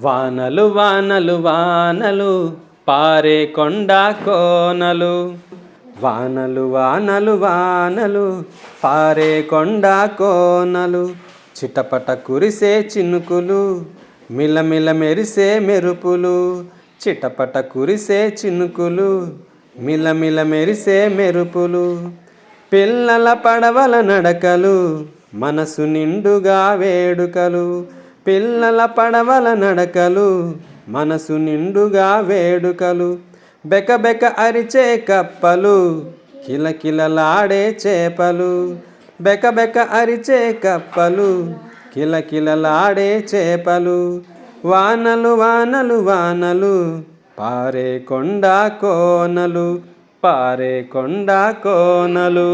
వానలు వానలు వానలు పారే కొండ కోనలు. వానలు వానలు వానలు పారే కొండ కోనలు. చిటపట కురిసే చినుకులు మిలమిల మెరిసే మెరుపులు. చిటపట కురిసే చినుకులు మిలమిల మెరిసే మెరుపులు. పిల్లల పడవల నడకలు మనసు నిండుగా వేడుకలు. పిల్లల పడవల నడకలు మనసు నిండుగా వేడుకలు బెక బెక అరిచే కప్పలు కిలకిలలాడే చేపలు బెక బెక అరిచే కప్పలు కిలకిలలాడే చేపలు వానలు వానలు వానలు పారే కొండ కోనలు పారే కొండ కోనలు.